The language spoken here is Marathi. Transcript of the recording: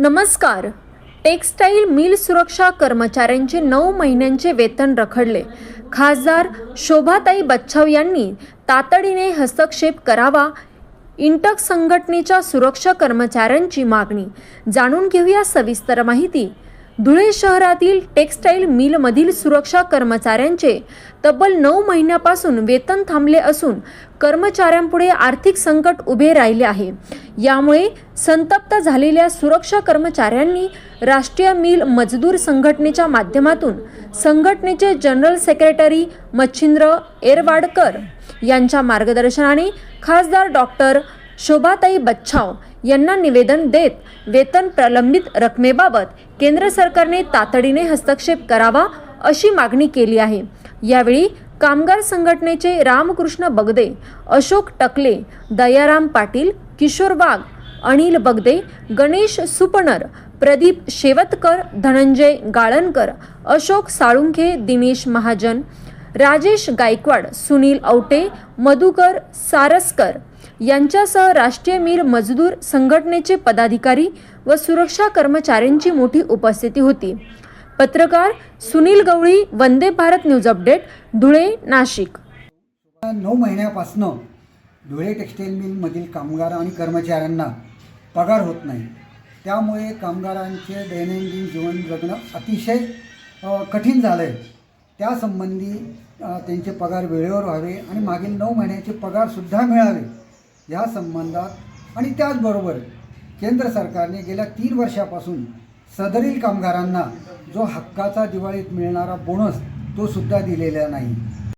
नमस्कार. टेक्स्टाईल मिल सुरक्षा कर्मचाऱ्यांचे नऊ महिन्यांचे वेतन रखडले. खासदार शोभाताई बच्छाव यांनी तातडीने हस्तक्षेप करावा इंटक संघटनेच्या सुरक्षा कर्मचाऱ्यांची मागणी. जाणून घेऊया सविस्तर माहिती. धुळे शहरातील टेक्स्टाईल मिलमधील सुरक्षा कर्मचाऱ्यांचे तब्बल नऊ महिन्यापासून वेतन थांबले असून कर्मचाऱ्यांपुढे आर्थिक संकट उभे राहिले आहे. यामुळे संतप्त झालेल्या सुरक्षा कर्मचाऱ्यांनी राष्ट्रीय मिल मजदूर संघटनेच्या माध्यमातून संघटनेचे जनरल सेक्रेटरी मच्छिंद्र एरवाडकर यांच्या मार्गदर्शनाने खासदार डॉक्टर शोभाताई बच्छाव यांना निवेदन देत वेतन प्रलंबित रकमेबाबत केंद्र सरकारने तातडीने हस्तक्षेप करावा अशी मागणी केली आहे. यावेळी कामगार संघटनेचे रामकृष्ण बगदे अशोक टकले दयाराम पाटील किशोर वाघ अनिल बगदे गणेश सुपणर प्रदीप शेवतकर धनंजय गाळणकर अशोक साळुंखे दिनेश महाजन राजेश गायकवाड सुनील औटे मधुकर सारसकर यांच्यासह राष्ट्रीय मिल मजदूर संघटनेचे पदाधिकारी व सुरक्षा कर्मचाऱ्यांची मोठी उपस्थिती होती. पत्रकार सुनील गवळी वंदे भारत न्यूज अपडेट धुळे नाशिक. नऊ महिन्यापासनं धुळे टेक्स्टाईल मिलमधील कामगार आणि कर्मचाऱ्यांना पगार होत नाही. त्यामुळे कामगारांचे दैनंदिन जीवन जगणं अतिशय कठीण झालं आहे त्यासंबंधी त्यांचे पगार वेळेवर व्हावे आणि मागील नऊ महिन्याचे पगारसुद्धा मिळावे. या संबंधात आणि त्याचबरोबर केंद्र सरकारने गेल्या तीन वर्षापासून सदरील कामगारांना जो हक्काचा दिवाळीत मिळणारा बोनस तो सुद्धा दिलेला नाही.